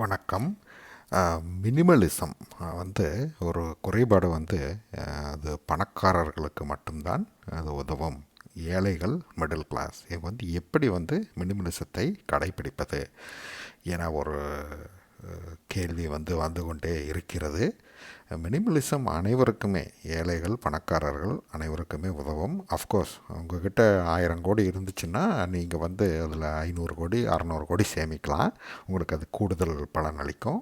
வணக்கம். மினிமலிசம் வந்து ஒரு குறைபாடு வந்து அது பணக்காரர்களுக்கு மட்டும்தான் அது உதவும். ஏழைகள் மிடில் கிளாஸ் இது வந்து எப்படி வந்து மினிமலிசத்தை கடைப்பிடிப்பது? ஏன்னா ஒரு கேள்வி வந்து வந்து கொண்டே இருக்கிறது. மினிமலிசம் அனைவருக்குமே ஏழைகள் பணக்காரர்கள் அனைவருக்குமே உதவும். அஃப்கோர்ஸ் உங்ககிட்ட ஆயிரம் கோடி இருந்துச்சுன்னா நீங்கள் வந்து அதில் ஐநூறு கோடி அறநூறு கோடி சேமிக்கலாம். உங்களுக்கு அது கூடுதல் பலன் அளிக்கும்.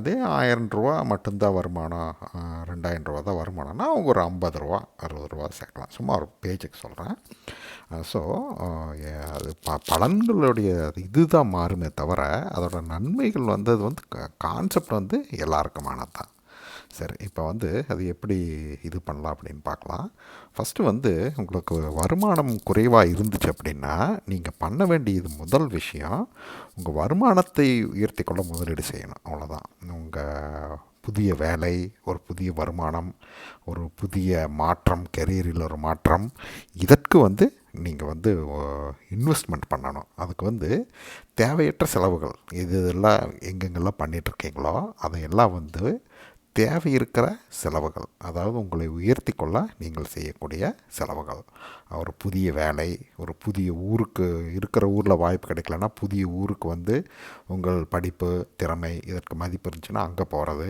அதே ஆயிரம் ரூபா மட்டும்தான் வருமானம் ரெண்டாயிரம் ரூபா தான் வருமானம்னா அவங்க ஒரு ஐம்பது ரூபா அறுபது ரூபா சேர்க்கலாம். சும்மா ஒரு பேஜுக்கு சொல்கிறேன் ஸோ அது ப பலன்களுடைய இதுதான் மாறுமே தவிர அதோட நன்மைகள் வந்து அது வந்து கான்செப்ட் வந்து எல்லாருக்குமானது தான் சரி இப்போ வந்து அது எப்படி இது பண்ணலாம் அப்படின்னு பார்க்கலாம். ஃபஸ்ட்டு வந்து உங்களுக்கு வருமானம் குறைவாக இருந்துச்சு அப்படின்னா நீங்கள் பண்ண வேண்டியது முதல் விஷயம் உங்கள் வருமானத்தை உயர்த்தி கொள்ள முதலீடு செய்யணும். அவ்வளோதான் உங்கள் புதிய வேலை ஒரு புதிய வருமானம் ஒரு புதிய மாற்றம் கெரியரில் ஒரு மாற்றம் இதற்கு வந்து நீங்கள் வந்து இன்வெஸ்ட்மெண்ட் பண்ணணும். அதுக்கு வந்து தேவையற்ற செலவுகள். இது இதெல்லாம் எங்கெங்கெல்லாம் பண்ணிகிட்ருக்கீங்களோ அதையெல்லாம் வந்து தேவை இருக்கிற செலவுகள் அதாவது உங்களை உயர்த்தி கொள்ள நீங்கள் செய்யக்கூடிய செலவுகள். ஒரு புதிய வேலை ஒரு புதிய ஊருக்கு இருக்கிற ஊரில் வாய்ப்பு கிடைக்கலன்னா புதிய ஊருக்கு வந்து உங்கள் படிப்பு திறமை இதற்கு மதிப்பு இருந்துச்சுன்னா அங்கே போகிறது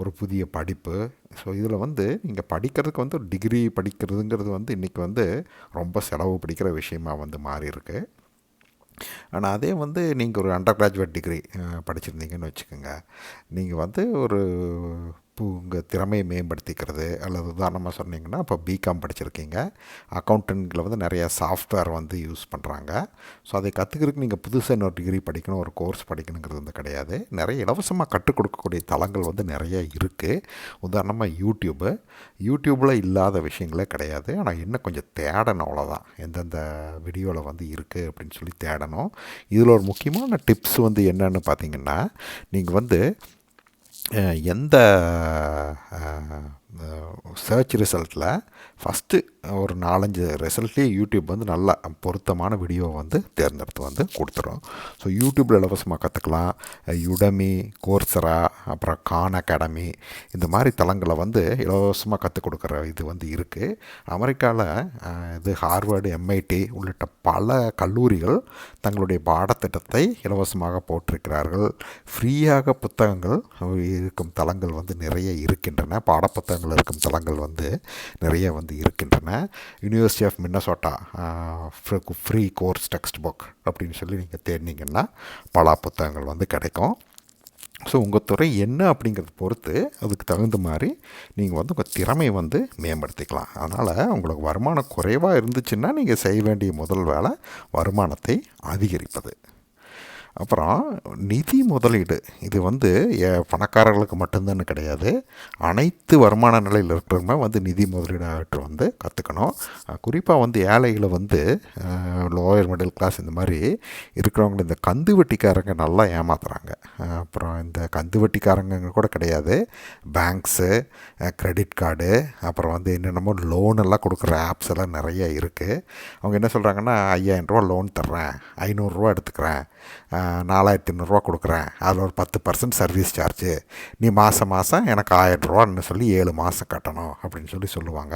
ஒரு புதிய படிப்பு. ஸோ இதில் வந்து நீங்கள் படிக்கிறதுக்கு வந்து ஒரு டிகிரி படிக்கிறதுங்கிறது வந்து இன்றைக்கி வந்து ரொம்ப செலவு பிடிக்கிற விஷயமா வந்து மாறியிருக்கு ஆனால் அதே வந்து நீங்கள் ஒரு அண்டர் கிராஜுவேட் டிகிரி படிச்சிருந்தீங்கன்னு வச்சுக்கோங்க. நீங்கள் வந்து ஒரு உங்கள் திறமையை மேம்படுத்திக்கிறது அல்லது உதாரணமாக சொன்னீங்கன்னா இப்போ பிகாம் படிச்சிருக்கீங்க. அக்கௌண்டன்ட்டில் வந்து நிறைய சாஃப்ட்வேர் வந்து யூஸ் பண்ணுறாங்க ஸோ அதை கற்றுக்கிறதுக்கு நீங்கள் புதுசாக இன்னொரு டிகிரி படிக்கணும் ஒரு கோர்ஸ் படிக்கணுங்கிறது வந்து கிடையாது. நிறைய இலவசமாக கற்றுக் கொடுக்கக்கூடிய தளங்கள் வந்து நிறைய இருக்குது உதாரணமாக யூடியூப்பு யூடியூப்பில் இல்லாத விஷயங்களே கிடையாது. ஆனால் இன்னும் கொஞ்சம் தேடணும் அவ்வளோதான் எந்தெந்த வீடியோவில் வந்து இருக்குது அப்படின்னு சொல்லி தேடணும். இதில் ஒரு முக்கியமான டிப்ஸ் வந்து என்னென்னு பார்த்தீங்கன்னா நீங்கள் வந்து எந்த சர்ச் ரிசல்ட்டில் ஃபஸ்ட்டு ஒரு நாலஞ்சு ரிசல்ட்லேயே யூடியூப் வந்து நல்லா பொருத்தமான வீடியோவை வந்து தேர்ந்தெடுத்து வந்து கொடுத்துரும். ஸோ யூடியூப்பில் இலவசமாக கற்றுக்கலாம் யுடமி கோர்சரா அப்புறம் கான் அகாடமி இந்த மாதிரி தளங்களை வந்து இலவசமாக கற்றுக் கொடுக்குற இது வந்து இருக்குது அமெரிக்காவில் இது ஹார்வர்டு எம்ஐடி உள்ளிட்ட பல கல்லூரிகள் தங்களுடைய பாடத்திட்டத்தை இலவசமாக போட்டிருக்கிறார்கள். ஃப்ரீயாக புத்தகங்கள் இருக்கும் தளங்கள் வந்து நிறைய இருக்கின்றன. பாடப்புத்தகங்கள் இருக்கும் தளங்கள் வந்து நிறைய வந்து இருக்கின்றன. University of Minnesota free course text book அப்படின்னு சொல்லி நீங்கள் தேடினீங்கன்னா பல புத்தகங்கள் வந்து கிடைக்கும். ஸோ உங்கள் துறை என்ன அப்படிங்கிறத பொறுத்து அதுக்கு தகுந்த மாதிரி நீங்கள் வந்து உங்கள் திறமையை வந்து மேம்படுத்திக்கலாம். அதனால் உங்களுக்கு வருமானம் குறைவாக இருந்துச்சுன்னா நீங்கள் செய்ய வேண்டிய முதல் வேலை வருமானத்தை அதிகரிப்பது. அப்புறம் நிதி முதலீடு. இது வந்து ஏ- பணக்காரர்களுக்கு மட்டும்தான் கிடையாது. அனைத்து வருமான நிலையில் இருக்கிறவங்க வந்து நிதி முதலீடாகட்டு வந்து கற்றுக்கணும் குறிப்பாக வந்து ஏழைகளை வந்து லோயர் மிடில் கிளாஸ் இந்த மாதிரி இருக்கிறவங்களை இந்த கந்து வட்டிக்காரங்க நல்லா ஏமாத்துறாங்க. அப்புறம் இந்த கந்து வட்டிக்காரங்க கூட கிடையாது. பேங்க்ஸு க்ரெடிட் கார்டு அப்புறம் வந்து என்னென்னமோ லோன் எல்லாம் கொடுக்குற ஆப்ஸ் எல்லாம் நிறைய இருக்குது அவங்க என்ன சொல்கிறாங்கன்னா ஐயாயிரம் ரூபா லோன் தர்றேன். ஐநூறுரூவா எடுத்துக்கிறேன். நாலாயிரத்தி ஐநூறுரூவா கொடுக்குறேன். அதில் ஒரு பத்து பர்சன்ட் சர்வீஸ் சார்ஜு நீ மாதம் மாதம் எனக்கு ஆயிரரூவான்னு ரூபான்னு சொல்லி ஏழு மாதம் கட்டணும் அப்படின்னு சொல்லி சொல்லுவாங்க.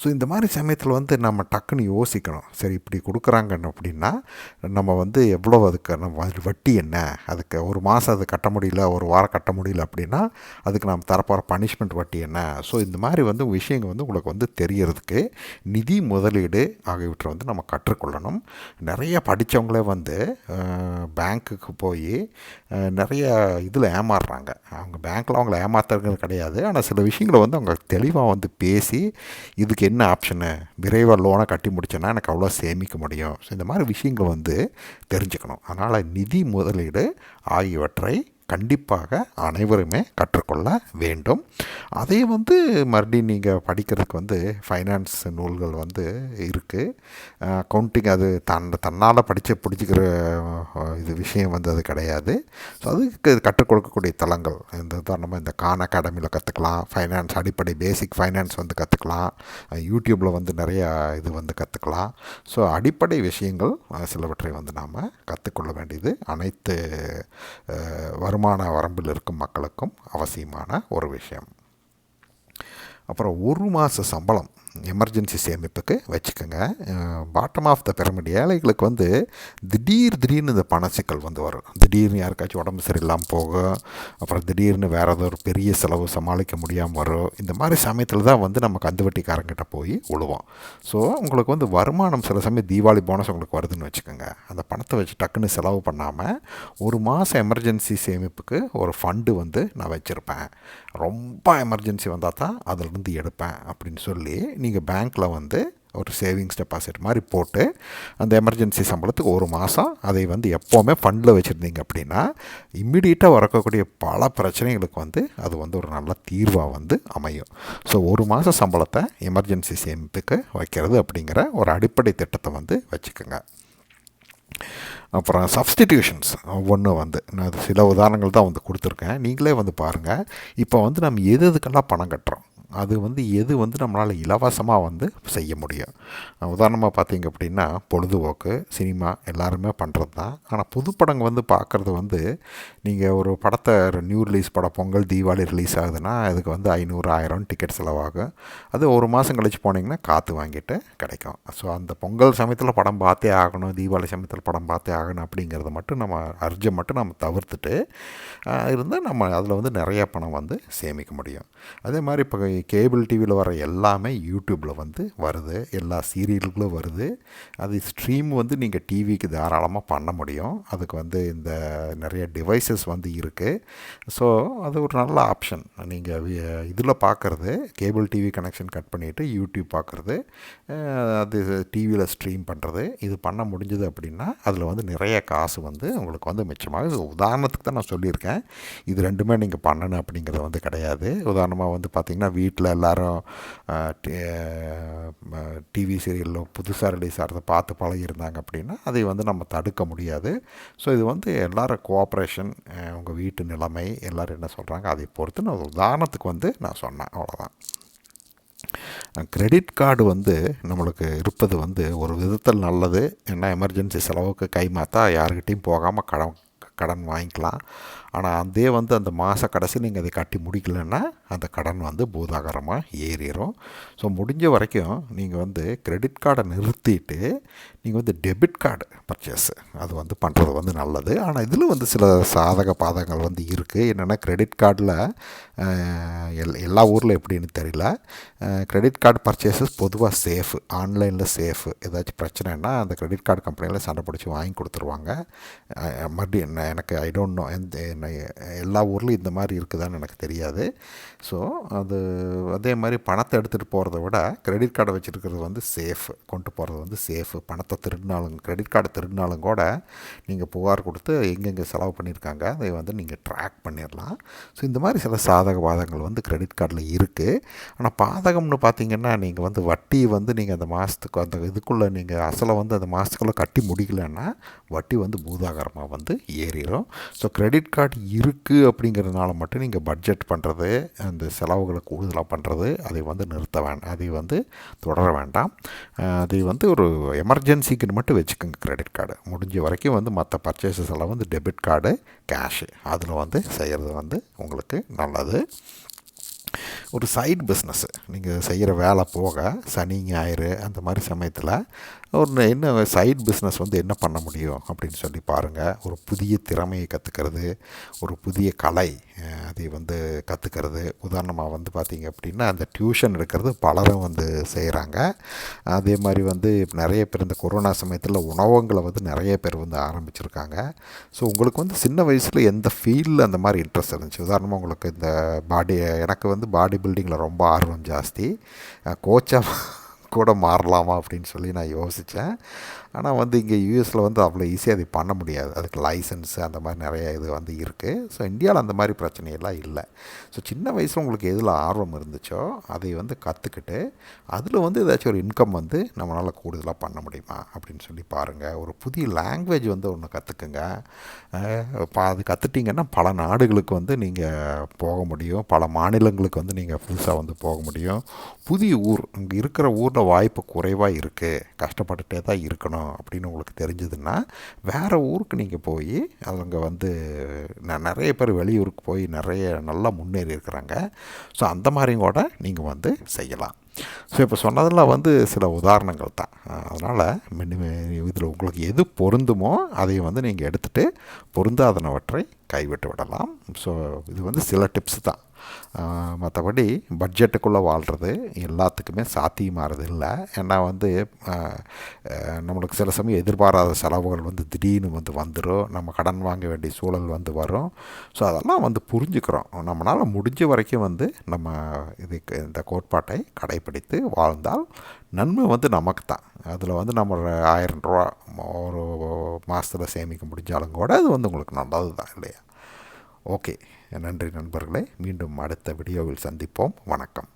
ஸோ இந்த மாதிரி சமயத்தில் வந்து நம்ம டக்குன்னு யோசிக்கணும். சரி இப்படி கொடுக்குறாங்கன்னு அப்படின்னா நம்ம வந்து எவ்வளோ அதுக்கு நம்ம வட்டி என்ன? அதுக்கு ஒரு மாதம் அது கட்ட முடியல ஒரு வாரம் கட்ட முடியல அப்படின்னா அதுக்கு நாம் தரப்போகிற பனிஷ்மெண்ட் வட்டி என்ன? ஸோ இந்த மாதிரி வந்து விஷயங்கள் வந்து உங்களுக்கு வந்து தெரியறதுக்கு நிதி முதலீடு ஆகியவற்றை வந்து நம்ம கற்றுக்கொள்ளணும். நிறைய படித்தவங்களே வந்து பேங்க் பேங்க்குக்கு போய் நிறைய இதில் ஏமாறுறாங்க. அவங்க பேங்க்கில் அவங்கள ஏமாத்துறது கிடையாது. ஆனால் சில விஷயங்களை வந்து அவங்க தெளிவாக வந்து பேசி இதுக்கு என்ன ஆப்ஷனு விரைவாக லோனை கட்டி முடிச்சேன்னா எனக்கு அவ்வளோ சேமிக்க முடியும். ஸோ இந்த மாதிரி விஷயங்கள் வந்து தெரிஞ்சுக்கணும். அதனால் நிதி முதலீடு ஆகியவற்றை கண்டிப்பாக அனைவருமே கற்றுக்கொள்ள வேண்டும். அதே வந்து மறுபடியும் நீங்கள் படிக்கிறதுக்கு வந்து ஃபைனான்ஸ் நூல்கள் வந்து இருக்குது அக்கௌண்டிங் அது தன் தன்னால் படித்து பிடிச்சிக்கிற இது விஷயம் வந்து அது கிடையாது. ஸோ அதுக்கு கற்றுக்கொடுக்கக்கூடிய தளங்கள் இந்த உதாரணமாக இந்த கான் அகாடமியில் கற்றுக்கலாம் ஃபைனான்ஸ் அடிப்படை பேசிக் ஃபைனான்ஸ் வந்து கற்றுக்கலாம் யூடியூப்பில் வந்து நிறையா இது வந்து கற்றுக்கலாம் ஸோ அடிப்படை விஷயங்கள் சிலவற்றை வந்து நாம் கற்றுக்கொள்ள வேண்டியது அனைத்து வரும் வருமான வரம்பில் இருக்கும் மக்களுக்கும் அவசியமான ஒரு விஷயம். அப்புறம் ஒரு மாத சம்பளம். எமர்ஜென்சி சேமிப்புக்கு வச்சுக்கோங்க. பாட்டம் ஆஃப் த பிரமிட் ஏழைகளுக்கு வந்து திடீர் திடீர்னு இந்த பண சிக்கல் வந்து வரும். திடீர்னு யாருக்காச்சும் உடம்பு சரியில்லாமல் போகும். அப்புறம் திடீர்னு வேறு ஏதோ ஒரு பெரிய செலவு சமாளிக்க முடியாமல் வரும். இந்த மாதிரி சமயத்தில் தான் வந்து நம்ம கந்துவட்டிக்காரங்கிட்ட போய் விழுவோம் ஸோ உங்களுக்கு வந்து வருமானம் சில சமயம் தீபாவளி போனஸ் உங்களுக்கு வருதுன்னு வச்சுக்கோங்க. அந்த பணத்தை வச்சு டக்குன்னு செலவு பண்ணாமல் ஒரு மாதம் எமர்ஜென்சி சேமிப்புக்கு ஒரு ஃபண்டு வந்து நான் வச்சுருப்பேன். ரொம்ப எமர்ஜென்சி வந்தால் தான் அதிலிருந்து எடுப்பேன் அப்படின்னு சொல்லி நீங்கள் பேங்க்கில் வந்து ஒரு சேவிங்ஸ் டெபாசிட் மாதிரி போட்டு அந்த எமர்ஜென்சி சம்பளத்துக்கு ஒரு மாதம் அதை வந்து எப்போவுமே ஃபண்டில் வச்சுருந்தீங்க அப்படின்னா இம்மிடியட்டாக வரக்கூடிய பல பிரச்சனைகளுக்கு வந்து அது வந்து ஒரு நல்ல தீர்வாக வந்து அமையும். ஸோ ஒரு மாத சம்பளத்தை எமர்ஜென்சி சேமிப்புக்கு வைக்கிறது அப்படிங்கிற ஒரு அடிப்படை திட்டத்தை வந்து வச்சுக்கோங்க. அப்புறம் சப்ஸ்டிடியூஷன்ஸ் ஒவ்வொன்று வந்து நான் அது சில உதாரணங்கள் தான் வந்து கொடுத்துருக்கேன். நீங்களே வந்து பாருங்கள் இப்போ வந்து நம்ம எது எதுக்கெல்லாம் பணம் கட்டுறோம்? அது வந்து எது வந்து நம்மளால் இலவசமாக வந்து செய்ய முடியும். உதாரணமாக பார்த்தீங்க அப்படின்னா பொழுதுபோக்கு சினிமா எல்லாருமே பண்ணுறது தான். ஆனால் புது படங்கள் வந்து பார்க்குறது வந்து நீங்கள் ஒரு படத்தை நியூ ரிலீஸ் படம் பொங்கல் தீபாவளி ரிலீஸ் ஆகுதுன்னா அதுக்கு வந்து ஐநூறு ஆயிரம் டிக்கெட் செலவாகும். அது ஒரு மாதம் கழித்து போனீங்கன்னா காற்று வாங்கிட்டு கிடைக்கும். ஸோ அந்த பொங்கல் சமயத்தில் படம் பார்த்தே ஆகணும் தீபாவளி சமயத்தில் படம் பார்த்தே ஆகணும் அப்படிங்கிறத மட்டும் நம்ம அர்ஜம் மட்டும் நம்ம தவிர்த்துட்டு இருந்தால் நம்ம அதில் வந்து நிறைய பணம் வந்து சேமிக்க முடியும். அதே மாதிரி இப்போ கேபிள் டிவியில் வர எல்லாமே யூடியூப்பில் வந்து வருது. எல்லா சீரியல்களும் வருது. அது ஸ்ட்ரீம் வந்து நீங்கள் டிவிக்கு தாராளமாக பண்ண முடியும். அதுக்கு வந்து இந்த நிறைய டிவைசஸ் வந்து இருக்குது ஸோ அது ஒரு நல்ல ஆப்ஷன். நீங்கள் இதில் பார்க்குறது கேபிள் டிவி கனெக்ஷன் கட் பண்ணிவிட்டு யூடியூப் பார்க்குறது அது டிவியில் ஸ்ட்ரீம் பண்ணுறது இது பண்ண முடிஞ்சது அப்படின்னா அதில் வந்து நிறைய காசு வந்து உங்களுக்கு வந்து மிச்சமாக உதாரணத்துக்கு தான் நான் சொல்லியிருக்கேன். இது ரெண்டுமே நீங்கள் பண்ணணும் அப்படிங்கிறது வந்து கிடையாது. உதாரணமாக வந்து பார்த்திங்கன்னா வீட்டில் எல்லோரும் டிவி சீரியலில் புதுசாக ரிலீஸ் ஆகிறத பார்த்து பழகியிருந்தாங்க அப்படின்னா அதை வந்து நம்ம தடுக்க முடியாது. ஸோ இது வந்து எல்லோரும் கோஆப்ரேஷன் உங்கள் வீட்டு நிலைமை எல்லோரும் என்ன சொல்கிறாங்க அதை பொறுத்து நான் உதாரணத்துக்கு வந்து நான் சொன்னேன் அவ்வளோதான் கிரெடிட் கார்டு வந்து நம்மளுக்கு இருப்பது வந்து ஒரு விதத்தில் நல்லது. ஏன்னா எமர்ஜென்சி செலவுக்கு கை மாற்றா யாருக்கிட்டையும் போகாமல் கடன் கடன் வாங்கிக்கலாம். ஆனால் அதே வந்து அந்த மாத கடைசி நீங்கள் அதை கட்டி முடிக்கலன்னா அந்த கடன் வந்து பூதாகரமாக ஏறிடும் ஸோ முடிஞ்ச வரைக்கும் நீங்கள் வந்து கிரெடிட் கார்டை நிறுத்திட்டு நீங்கள் வந்து டெபிட் கார்டு பர்ச்சேஸு அது வந்து பண்ணுறது வந்து நல்லது. ஆனால் இதில் வந்து சில சாதக பாதகங்கள் வந்து இருக்குது என்னென்னா கிரெடிட் கார்டில் எல் எல்லா ஊரில் எப்படின்னு தெரியல. கிரெடிட் கார்டு பர்ச்சேஸஸ் பொதுவாக சேஃபு ஆன்லைனில் சேஃபு ஏதாச்சும் பிரச்சனைனா அந்த கிரெடிட் கார்டு கம்பெனியில் சண்டை பிடிச்சி வாங்கி கொடுத்துருவாங்க. மறுபடியும் எனக்கு ஐ டோன்ட் நோ எந்த எல்லா ஊர்லேயும் இந்த மாதிரி இருக்குதான்னு எனக்கு தெரியாது. ஸோ அது அதே மாதிரி பணத்தை எடுத்துகிட்டு போகிறத விட கிரெடிட் கார்டை வச்சுருக்கிறது வந்து சேஃப் கொண்டு போகிறது வந்து சேஃபு பணத்தை திருடினாலும் கிரெடிட் கார்டை திருடினாலும் கூட நீங்கள் புகார் கொடுத்து எங்கெங்கே செலவு பண்ணியிருக்காங்க அதை வந்து நீங்கள் ட்ராக் பண்ணிடலாம். ஸோ இந்த மாதிரி சில சாதக பாதகங்கள் வந்து கிரெடிட் கார்டில் இருக்குது ஆனால் பாதகம்னு பார்த்தீங்கன்னா நீங்கள் வந்து வட்டி வந்து நீங்கள் அந்த மாதத்துக்கு அந்த இதுக்குள்ளே நீங்கள் அசலை வந்து அந்த மாதத்துக்குள்ளே கட்டி முடிக்கலன்னா வட்டி வந்து பூதாகரமாக வந்து ஏறிடும் ஸோ கிரெடிட் கார்டு இருக்குது அப்படிங்கிறதுனால மட்டும் நீங்கள் பட்ஜெட் பண்ணுறது அந்த செலவுகளை கூடுதலாக பண்ணுறது அதை வந்து நிறுத்த வேண்டாம் அதை வந்து தொடர வேண்டாம். அது வந்து ஒரு எமர்ஜென்சிக்குன்னு மட்டும் வச்சுக்கோங்க க்ரெடிட் கார்டு முடிஞ்ச வரைக்கும் வந்து மற்ற பர்ச்சேசஸ் எல்லாம் வந்து டெபிட் கார்டு கேஷு அதில் வந்து செய்கிறது வந்து உங்களுக்கு நல்லது. ஒரு சைட் பிஸ்னஸ்ஸு நீங்கள் செய்கிற வேலை போக சனி ஞாயிறு அந்த மாதிரி சமயத்தில் ஒரு என்ன சைட் பிஸ்னஸ் வந்து என்ன பண்ண முடியும் அப்படின்னு சொல்லி பாருங்கள் ஒரு புதிய திறமையை கற்றுக்கிறது ஒரு புதிய கலை அதை வந்து கற்றுக்கிறது உதாரணமாக வந்து பார்த்திங்க அப்படின்னா அந்த டியூஷன் எடுக்கிறது பலரும் வந்து செய்கிறாங்க அதே மாதிரி வந்து நிறைய பேர் இந்த கொரோனா சமயத்தில் உணவங்களை வந்து நிறைய பேர் வந்து ஆரம்பிச்சிருக்காங்க. ஸோ உங்களுக்கு வந்து சின்ன வயசில் எந்த ஃபீல்டில் அந்த மாதிரி இன்ட்ரெஸ்ட் இருந்துச்சு? உதாரணமாக உங்களுக்கு இந்த பாடி எனக்கு வந்து பாடி பில்டிங்கில் ரொம்ப ஆர்வம் ஜாஸ்தி. கோச்சாக கூட மாறலாமா அப்படின்னு சொல்லி நான் யோசித்தேன் ஆனால் வந்து இங்கே யூஎஸில் வந்து அவ்வளோ ஈஸியாக அதை பண்ண முடியாது. அதுக்கு லைசன்ஸ் அந்த மாதிரி நிறைய இது வந்து இருக்குது ஸோ இந்தியாவில் அந்த மாதிரி பிரச்சனையெல்லாம் இல்லை. ஸோ சின்ன வயசில் உங்களுக்கு எதில் ஆர்வம் இருந்துச்சோ அதை வந்து கற்றுக்கிட்டு அதில் வந்து ஏதாச்சும் ஒரு இன்கம் வந்து நம்மளால் கூடுதலாக பண்ண முடியுமா அப்படின்னு சொல்லி பாருங்கள் ஒரு புதிய லாங்குவேஜ் வந்து ஒன்று கற்றுக்குங்க. அது கற்றுட்டிங்கன்னா பல நாடுகளுக்கு வந்து நீங்கள் போக முடியும். பல மாநிலங்களுக்கு வந்து நீங்கள் புதுசாக வந்து போக முடியும். புதிய ஊர் இங்கே இருக்கிற ஊரில் வாய்ப்பு குறைவாக இருக்குது. கஷ்டப்பட்டுகிட்டே தான் இருக்கணும். பண்ணணும் அப்படின்னு உங்களுக்கு தெரிஞ்சதுன்னா வேறு ஊருக்கு நீங்கள் போய் அவங்க வந்து ந- நிறைய பேர் வெளியூருக்கு போய் நிறைய நல்லா முன்னேறி இருக்கிறாங்க. ஸோ அந்த மாதிரியும் கூட நீங்கள் வந்து செய்யலாம். ஸோ இப்போ சொன்னதெல்லாம் வந்து சில உதாரணங்கள் தான். அதனால் இதில் உங்களுக்கு எது பொருந்துமோ அதை வந்து நீங்கள் எடுத்துகிட்டு பொருந்தாதனவற்றை கைவிட்டு விடலாம். ஸோ இது வந்து சில டிப்ஸ் தான். மற்றபடி பட்ஜெட்டுக்குள்ளே வாழ்கிறது எல்லாத்துக்குமே சாத்தியமாகிறது இல்லை ஏன்னா வந்து நம்மளுக்கு சில சமயம் எதிர்பாராத செலவுகள் வந்து திடீர்னு வந்து வந்துடும் நம்ம கடன் வாங்க வேண்டிய சூழல் வந்து வரும். ஸோ அதெல்லாம் வந்து புரிஞ்சுக்கிறோம். நம்மளால் முடிஞ்ச வரைக்கும் வந்து நம்ம இதுக்கு இந்த கோட்பாட்டை கடைப்பிடித்து வாழ்ந்தால் நன்மை வந்து நமக்கு தான் அதில் வந்து நம்ம ஆயிரம் ரூபா ஒரு மாதத்தில் சேமிக்க முடிஞ்சாலும் கூட அது வந்து உங்களுக்கு நல்லது தான் இல்லையா? ஓகே நன்றி நண்பர்களே. மீண்டும் அடுத்த வீடியோவில் சந்திப்போம். வணக்கம்.